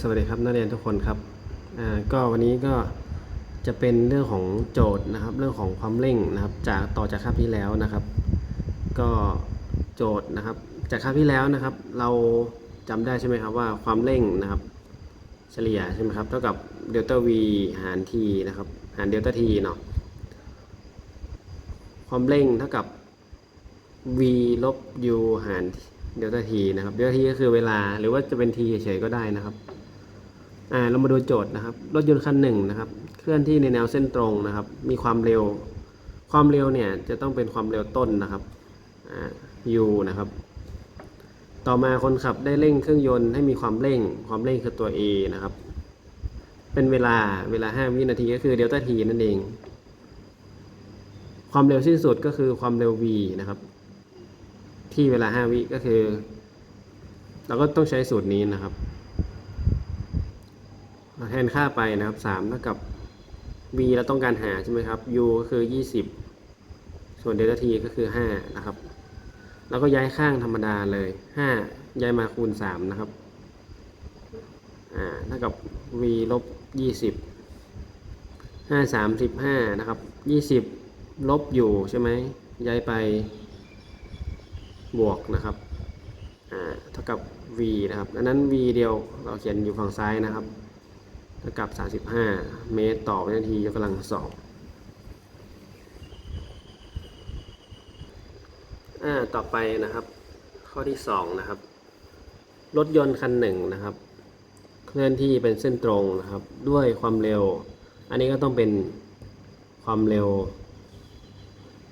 สวัสดีครับนักเรียนทุกคนครับก็วันนี้ก็จะเป็นเรื่องของโจทย์นะครับ เรื่องของความเร่งนะครับ จากต่อจากคาบที่แล้วนะครับ ก็โจทย์นะครับ จากคาบที่แล้วนะครับ เราจำได้ใช่ไหมครับว่าความเร่งนะครับ เฉลี่ยใช่ไหมครับเท่ากับเดลต้า v หาร t นะครับ หารเดลต้า t เนาะความเร่งเท่ากับ v ลบ u หาร เดลต้า t นะครับเดลต้า t ก็คือเวลาหรือว่าจะเป็น t เฉยๆก็ได้นะครับอ่าเรามาดูโจทย์นะครับ รถยนต์คันหนึ่งนะครับ เคลื่อนที่ในแนวเส้นตรงนะครับ มีความเร็ว ความเร็วเนี่ยจะต้องเป็นความเร็วต้นนะครับอ่า u นะครับ ต่อมาคนขับได้เร่งเครื่องยนต์ให้มีความเร่ง ความเร่งคือตัว a นะครับ เป็นเวลาเวลา 5 วินาทีก็คือเดลต้า t นั่นเอง ความเร็วสิ้นสุดก็คือความเร็ว v นะครับ ที่เวลา5วิก็คือ เราก็ต้องใช้สูตรนี้นะครับแทนค่าไปนะครับ3เท่ากับ v เราต้องการหาใช่ไหมครับ u ก็คือ20ส่วน delta t ก็คือ5นะครับ แล้วก็ย้ายข้างธรรมดาเลย5ย้ายมาคูณ3นะครับอ่าเท่ากับ v ลบ20 5 35นะครับ20ลบอยู่ใช่ไหมย้ายไป บวกนะครับเท่ากับ v นะครับดังนั้น v เดียวเราเขียนอยู่ฝั่งซ้ายนะครับเท่ากับ 35 เมตรต่อวินาทียกกำลังสองต่อไปนะครับ ข้อที่ 2 นะครับ รถยนต์คันหนึ่งนะครับ เคลื่อนที่เป็นเส้นตรงนะครับ ด้วยความเร็ว อันนี้ก็ต้องเป็นความเร็ว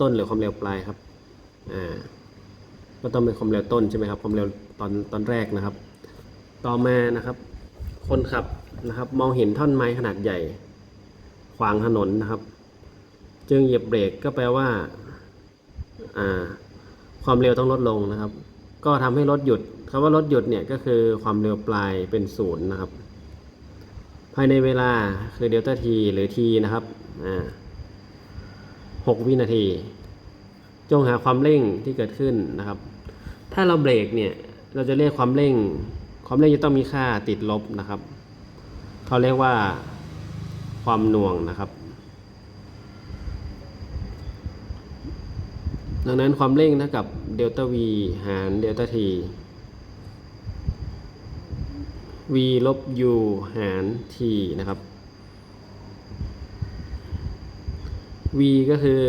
ต้นหรือความเร็วปลายครับอ่า ก็ต้องเป็นความเร็วต้นใช่ไหมครับความเร็วตอนตอนแรกนะครับ ต่อมานะครับ คนขับนะครับ มองเห็นท่อนไม้ขนาดใหญ่ ขวางถนนนะครับ จึงเหยียบเบรกก็แปลว่าอ่าความเร็วต้องลดลงนะครับ ก็ทำให้รถหยุดคำว่ารถหยุดเนี่ยก็คือความเร็วปลายเป็นศูนย์นะครับ ภายในเวลาคือเดลต้าทีหรือ t นะครับอ่าหกวินาที จงหาความเร่งที่เกิดขึ้นนะครับ ถ้าเราเบรกเนี่ย เราจะเรียกความเร่ง ความเร่งจะต้องมีค่าติดลบนะครับ เขาเรียกว่าความหน่วงนะครับ ดังนั้นความเร่งเท่ากับเดลต้า v หารเดลต้า t v ลบ u หาร t นะครับ v ก็คือ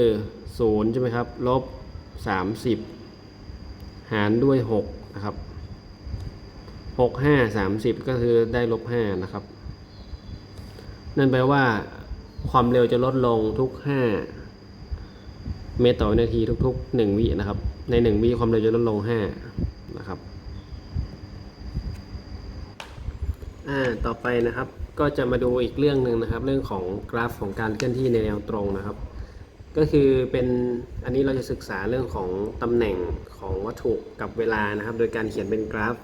ศูนย์ใช่ไหมครับ ลบสามสิบ หารด้วยหกนะครับหกห้าสามสิบก็คือได้ลบห้านะครับ นั่นแปลว่า ความเร็วจะลดลงทุกห้าเมตรต่อวินาทีทุกๆหนึ่งวินะครับ ในหนึ่งวิความเร็วจะลดลงห้านะครับอ่าต่อไปนะครับ ก็จะมาดูอีกเรื่องหนึ่งนะครับ เรื่องของกราฟของการเคลื่อนที่ในแนวตรงนะครับ ก็คือเป็นอันนี้เราจะศึกษาเรื่องของตำแหน่งของวัตถุกับเวลานะครับ โดยการเขียนเป็นกราฟ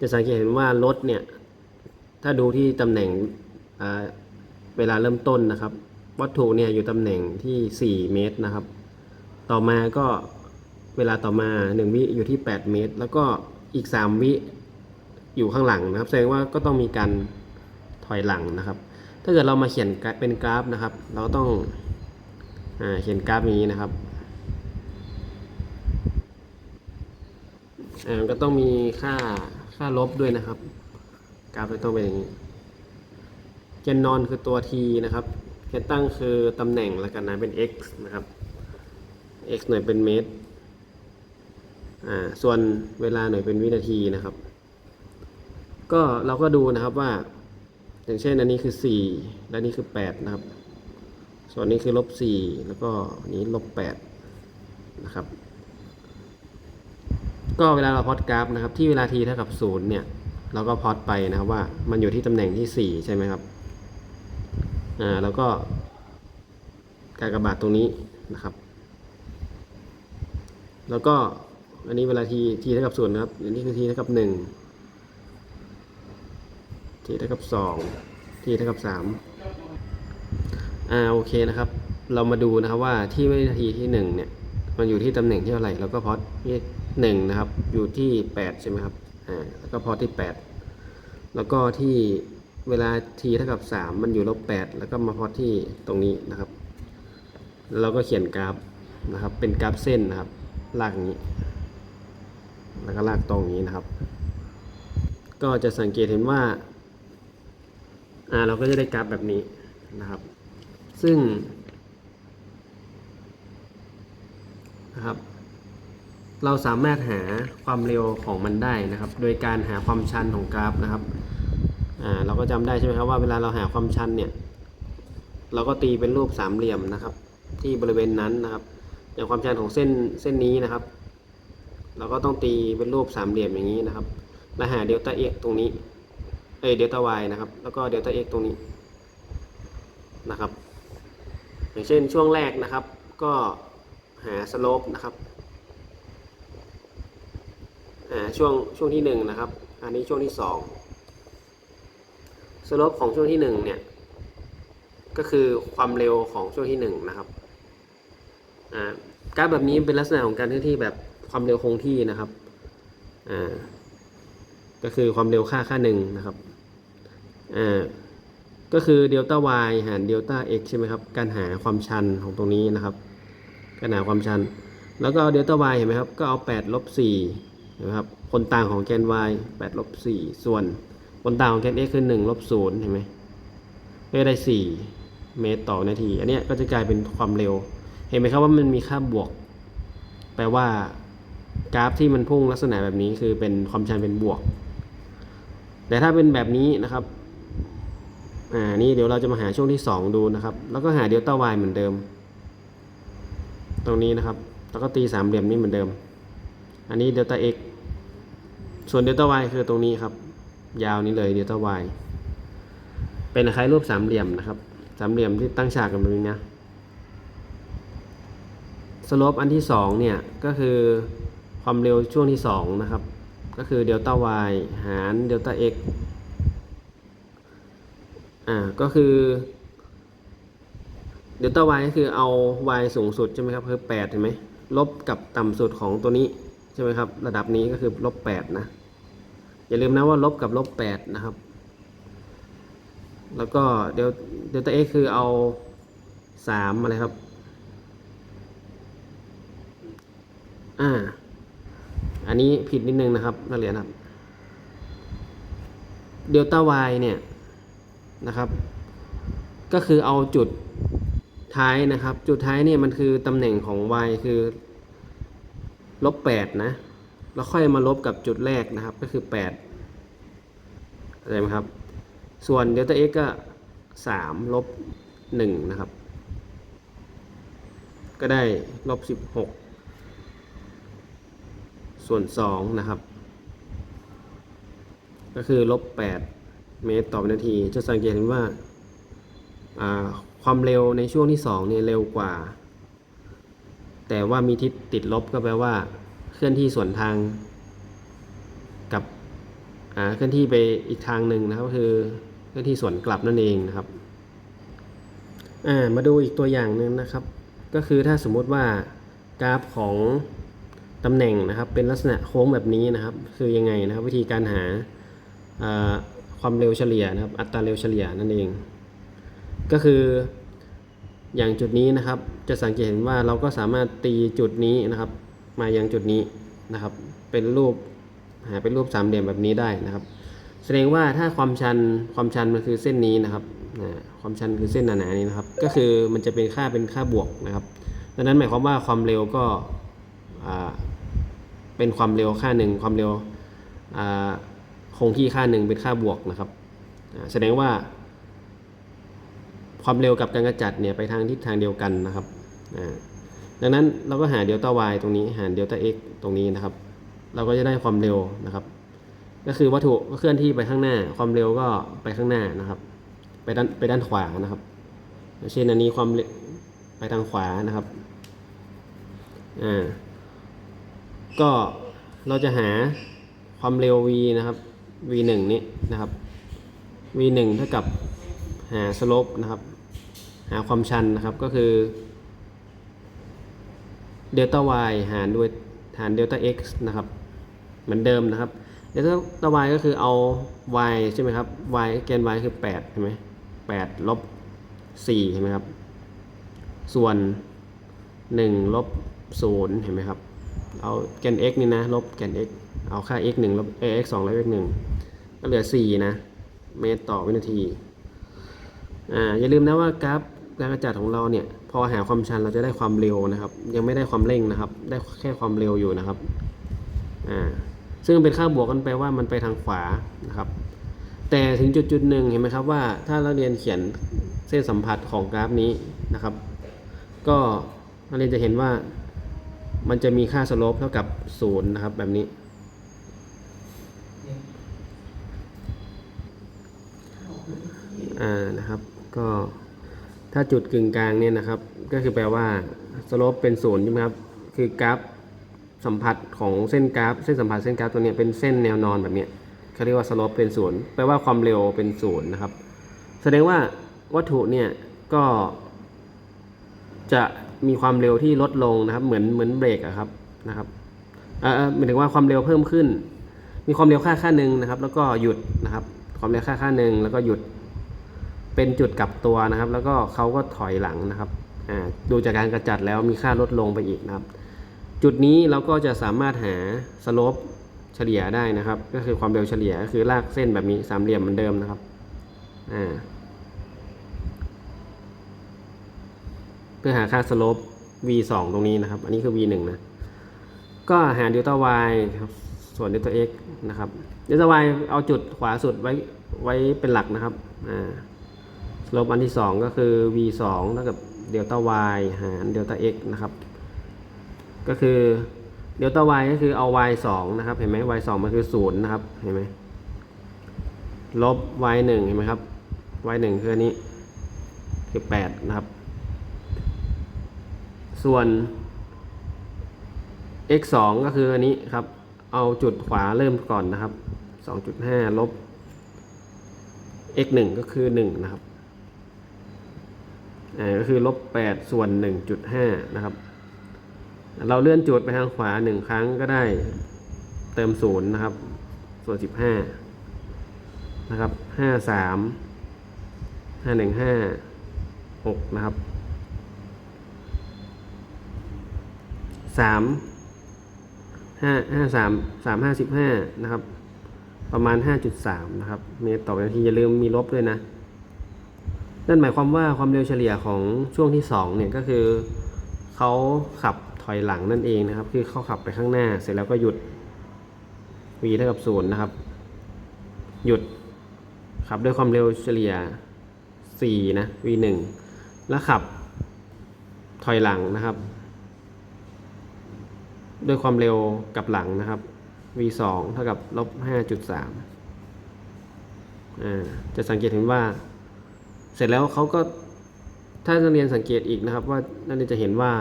จะสังเกตเห็นว่ารถเนี่ยถ้าดูที่ตำแหน่งเวลาเริ่มต้นนะครับ วัตถุเนี่ยอยู่ตำแหน่งที่ 4 เมตรนะครับ ต่อมาก็เวลาต่อมา 1 วิอยู่ที่ 8 เมตร แล้วก็อีก 3 วิอยู่ข้างหลังนะครับ แสดงว่าก็ต้องมีการถอยหลังนะครับ ถ้าเกิดเรามาเขียนเป็นกราฟนะครับ เราต้อง เขียนกราฟอย่างนี้นะครับอ่าก็ต้องมีค่าค่าลบด้วยนะครับ กราฟจะต้องเป็นอย่างนี้เจนนอนคือตัว t นะครับเจนตั้งคือตำแหน่งแล้วกันนะเป็น x นะครับ x หน่วยเป็นเมตรอ่าส่วนเวลาหน่วยเป็นวินาทีนะครับ ก็เราก็ดูนะครับว่า อย่างเช่นอันนี้คือ 4 และนี่คือ 8 นะครับ ส่วนนี้คือลบสี่แล้วก็นี้ลบแปดนะครับ ก็เวลาเราพอตกราฟนะครับ ที่เวลาทีเท่ากับศูนย์เนี่ย เราก็พอตไปนะครับว่ามันอยู่ที่ตำแหน่งที่สี่ใช่ไหมครับอ่าแล้วก็การกระบาดตรงนี้นะครับ แล้วก็อันนี้เวลาทีทีเท่ากับศูนย์นะครับ อันนี้คือทีเท่ากับหนึ่งทีเท่ากับสองทีเท่ากับสาม อ่าโอเคนะครับ เรามาดูนะครับว่าที่วินาทีที่หนึ่งเนี่ย มันอยู่ที่ตำแหน่งที่เท่าไหร่ แล้วก็พอตที่หนึ่งนะครับ อยู่ที่แปดใช่ไหมครับอ่าแล้วก็พอตที่แปดแล้วก็ที่เวลา t เท่ากับ 3 มันอยู่ลบ8แล้วก็มาพอดที่ตรงนี้นะครับแล้วเราก็เขียนกราฟนะครับ เป็นกราฟเส้นนะครับ ลากอย่างนี้ แล้วก็ลากตรงนี้นะครับ ก็จะสังเกตเห็นว่า อ่า เราก็จะได้กราฟแบบนี้นะครับ ซึ่งนะครับเราสามารถหาความเร็วของมันได้นะครับ โดยการหาความชันของกราฟนะครับอ่าเราก็จำได้ใช่ไหมครับว่าเวลาเราหาความชันเนี่ย เราก็ตีเป็นรูปสามเหลี่ยมนะครับ ที่บริเวณนั้นนะครับอย่างความชันของเส้นเส้นนี้นะครับ เราก็ต้องตีเป็นรูปสามเหลี่ยมอย่างนี้นะครับและหาเดลต้า x ตรงนี้เอเดลต้า y นะครับ แล้วก็เดลต้า x ตรงนี้นะครับ อย่างเช่นช่วงแรกนะครับ ก็หาสโลปนะครับช่วงช่วงที่หนึ่งนะครับ อันนี้ช่วงที่สองสโลปของช่วงที่หนึ่งเนี่ยก็คือความเร็วของช่วงที่หนึ่งนะครับอ่ากราฟแบบนี้เป็นลักษณะของการเคลื่อนที่แบบความเร็วคงที่นะครับก็คือความเร็วค่าค่าหนึ่งนะครับอ่า ก็คือเดลต้า y หารเดลต้า x ใช่ไหมครับ การหาความชันของตรงนี้นะครับ การหาความชัน แล้วก็เดลต้า y เห็นไหมครับ ก็เอา8ลบ4นะครับผลต่างของแกน y 8ลบ4ส่วนผลต่างของแกน x คือ1ลบ0เห็นไหมก็ได้ 4 เมตรต่อนาที อันนี้ก็จะกลายเป็นความเร็ว เห็นไหมครับว่ามันมีค่าบวก แปลว่ากราฟที่มันพุ่งลักษณะแบบนี้คือเป็นความชันเป็นบวก แต่ถ้าเป็นแบบนี้นะครับ อ่านี่เดี๋ยวเราจะมาหาช่วงที่ 2 ดูนะครับ แล้วก็หาเดลต้า y เหมือนเดิม ตรงนี้นะครับ แล้วก็ตีสามเหลี่ยมนี้เหมือนเดิม อันนี้เดลต้า x ส่วนเดลต้า y คือตรงนี้ครับ ยาวนี้เลยเดลต้า y เป็นคล้ายรูปสามเหลี่ยมนะครับ สามเหลี่ยมที่ตั้งฉากกันแบบนี้นะสโลปอันที่สองเนี่ย ก็คือความเร็วช่วงที่สองนะครับ ก็คือเดลต้า y หารเดลต้า x อ่าก็คือเดลต้า y ก็คือเอา y สูงสุดใช่ไหมครับคือ8เห็นไหมลบกับต่ำสุดของตัวนี้ใช่ไหมครับ ระดับนี้ก็คือลบ8นะ อย่าลืมนะว่าลบกับลบ8นะครับ แล้วก็เดลเดลต้า x คือเอา3อะไรครับ อ่า อันนี้ผิดนิดนึงนะครับนักเรียนครับเดลต้า y เนี่ย นะครับ ก็คือเอาจุดท้ายนะครับ จุดท้ายเนี่ยมันคือตำแหน่งของ y คือลบแปดนะ แล้วค่อยมาลบกับจุดแรกนะครับ ก็คือแปดเข้าใจไหมครับ ส่วนเดลต้า x ก็สามลบหนึ่งนะครับ ก็ได้ลบสิบหกส่วนสองนะครับ ก็คือลบแปด เมตรต่อวินาที จะสังเกตเห็นว่าความเร็วในช่วงที่สองเนี่ยเร็วกว่า แต่ว่ามีทิศติดลบก็แปลว่า เคลื่อนที่สวนทางกับเคลื่อนที่ไปอีกทางหนึ่งนะครับก็คือเคลื่อนที่สวนกลับนั่นเองนะครับมาดูอีกตัวอย่างหนึ่งนะครับ ก็คือถ้าสมมุติว่ากราฟของตำแหน่งนะครับเป็นลักษณะโค้งแบบนี้นะครับ คือยังไงนะครับ วิธีการหา ความเร็วเฉลี่ยนะครับ อัตราเร็วเฉลี่ยนั่นเอง ก็คืออย่างจุดนี้นะครับ จะสังเกตเห็นว่าเราก็สามารถตีจุดนี้นะครับ มายังจุดนี้นะครับ เป็นรูปหาเป็นรูปสามเหลี่ยมแบบนี้ได้นะครับ แสดงว่าถ้าความชันความชันมันคือเส้นนี้นะครับความชันคือเส้นหนาๆนี้นะครับ ก็คือมันจะเป็นค่าเป็นค่าบวกนะครับดังนั้นหมายความว่าความเร็วก็เป็นความเร็วค่าหนึ่งความเร็ว คงที่ค่าหนึ่งเป็นค่าบวกนะครับแสดงว่า ความเร็วกับการกระจัดเนี่ยไปทางทิศทางเดียวกันนะครับดังนั้นเราก็หาเดลต้า y ตรงนี้หารเดลต้า x ตรงนี้นะครับ เราก็จะได้ความเร็วนะครับ ก็คือวัตถุก็เคลื่อนที่ไปข้างหน้า ความเร็วก็ไปข้างหน้านะครับ ไปด้านไปด้านขวานะครับ เช่นอันนี้ความเร็วไปทางขวานะครับอ่าก็เราจะหาความเร็ว v นะครับ v 1 นี้นะครับ v 1 เท่ากับหาสโลปนะครับ หาความชันนะครับก็คือเดลต้า y หารด้วยหารเดลต้า x นะครับ เหมือนเดิมนะครับเดลต้า y ก็คือเอา y ใช่ไหมครับ y แกน y คือ8ใช่ไหม8ลบ4ใช่ไหมครับ ส่วน1ลบ0เห็นไหมครับ เอาแกน x นี่นะ ลบแกน x เอาค่า x 1ลบเออ x 2ลบ x 1ก็เหลือ 4 นะ เมตรต่อวินาที อ่า อย่าลืมนะว่ากราฟการกระจัดของเราเนี่ย พอหาความชันเราจะได้ความเร็วนะครับ ยังไม่ได้ความเร่งนะครับ ได้แค่ความเร็วอยู่นะครับ อ่า ซึ่งเป็นค่าบวกกันไปว่ามันไปทางขวานะครับ แต่ถึงจุดจุดหนึ่งเห็นไหมครับว่า ถ้าเราเรียนเขียนเส้นสัมผัสของกราฟนี้นะครับ ก็นักเรียนจะเห็นว่ามันจะมีค่าสโลปเท่ากับศูนย์นะครับแบบนี้ อ่านะครับก็ถ้าจุดกึ่งกลางเนี่ยนะครับ ก็คือแปลว่าสโลปเป็นศูนย์ใช่ไหมครับคือกราฟสัมผัสของเส้นกราฟ เส้นสัมผัสเส้นกราฟตัวเนี้ยเป็นเส้นแนวนอนแบบเนี้ยเขาเรียกว่าสโลปเป็นศูนย์แปลว่าความเร็วเป็นศูนย์นะครับ แสดงว่าวัตถุเนี่ยก็จะมีความเร็วที่ลดลงนะครับ เหมือนเหมือนเบรกอะครับนะครับอ่าอ่าหมายถึงว่าความเร็วเพิ่มขึ้น มีความเร็วค่าค่าหนึ่งนะครับ แล้วก็หยุดนะครับ ความเร็วค่าค่าหนึ่งแล้วก็หยุด เป็นจุดกลับตัวนะครับ แล้วก็เขาก็ถอยหลังนะครับอ่าดูจากการกระจัดแล้วมีค่าลดลงไปอีกนะครับ จุดนี้เราก็จะสามารถหาสโลปเฉลี่ยได้นะครับ ก็คือความเร็วเฉลี่ยก็คือลากเส้นแบบนี้สามเหลี่ยมเหมือนเดิมนะครับอ่าเพื่อหาค่าสโลป v 2ตรงนี้นะครับ อันนี้คือ v 1นะก็หาเดลต้า y ครับส่วนเดลต้า x นะครับเดลต้า y เอาจุดขวาสุดไว้ไว้เป็นหลักนะครับอ่า ลปอันที่ 2 ก็คือ v 2เท่ากับเดลต้า y หารเดลต้า x นะครับ ก็คือเดลต้า y ก็คือเอา y 2นะครับ เห็นไหม y 2มันคือ0นะครับ เห็นไหมลบ y 1เห็นไหมครับ y 1คืออันนี้ คือ 8 นะครับ ส่วน x 2ก็คืออันนี้ครับ เอาจุดขวาเริ่มก่อนนะครับ 2.5 ลบ x 1ก็คือ 1 นะครับ ก็คือลบ8ส่วน 1.5 นะครับ เราเลื่อนจุดไปทางขวา 1 ครั้งก็ได้เติม0นะครับ ส่วน 15 นะครับ 53 515 6 นะครับ 3 5 53 3 55นะครับ ประมาณ 5.3 นะครับ เมตรต่อวินาทีอย่าลืมมีลบด้วยนะ นั่นหมายความว่าความเร็วเฉลี่ยของช่วงที่2เนี่ยก็คือเขาขับถอยหลังนั่นเองนะครับ คือเขาขับไปข้างหน้าเสร็จแล้วก็หยุด v เท่ากับศูนย์นะครับ หยุดขับด้วยความเร็วเฉลี่ย 4 นะ v 1แล้วขับถอยหลังนะครับ ด้วยความเร็วกับหลังนะครับ v 2เท่ากับลบ5.3อ่าจะสังเกตเห็นว่า เสร็จแล้วเขาก็ถ้านักเรียนสังเกตอีกนะครับ ว่านักเรียนจะเห็นว่า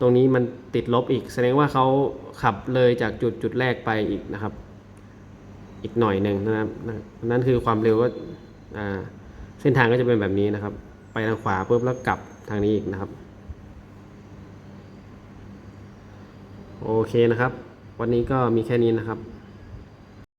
ตรงนี้มันติดลบอีก แสดงว่าเขาขับเลยจากจุดจุดแรกไปอีกนะครับ อีกหน่อยหนึ่งนะครับนั่นคือความเร็วก็เส้นทางก็จะเป็นแบบนี้นะครับ ไปทางขวาปุ๊บแล้วกลับทางนี้อีกนะครับ โอเคนะครับ วันนี้ก็มีแค่นี้นะครับ